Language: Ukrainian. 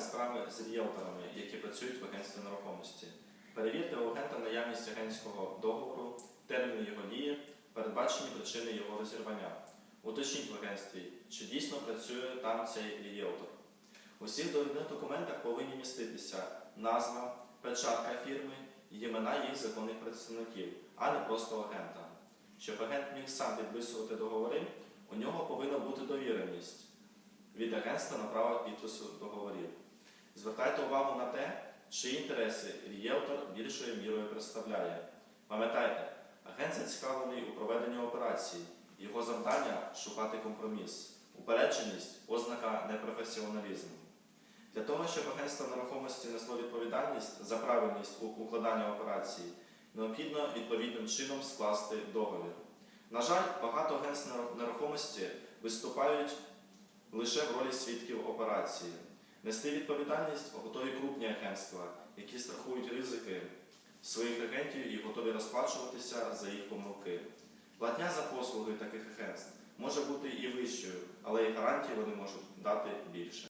справи з ріелторами, які працюють в агентстві нерухомості. Перевірте у агента наявність агентського договору, терміни його дії, передбачені причини його розірвання. Уточніть в агентстві, чи дійсно працює там цей ріелтор. У всіх довідних документах повинні міститися назва, печатка фірми і імена їх законних представників, а не просто агента. Щоб агент міг сам підписувати договори, у нього повинна бути довіреність від агентства на право підпису договорів. Звертайте увагу на те, чиї інтереси ріелтор більшою мірою представляє. Пам'ятайте, агент зацікавлений у проведенні операції, його завдання шукати компроміс. Упередженість ознака непрофесіоналізму. Для того, щоб агентство нерухомості несло відповідальність за правильність у укладанні операції, необхідно відповідним чином скласти договір. На жаль, багато агентств нерухомості виступають лише в ролі свідків операції. Нести відповідальність готові крупні агентства, які страхують ризики своїх агентів і готові розплачуватися за їх помилки. Платня за послуги таких агентств може бути і вищою, але і гарантії вони можуть дати більше.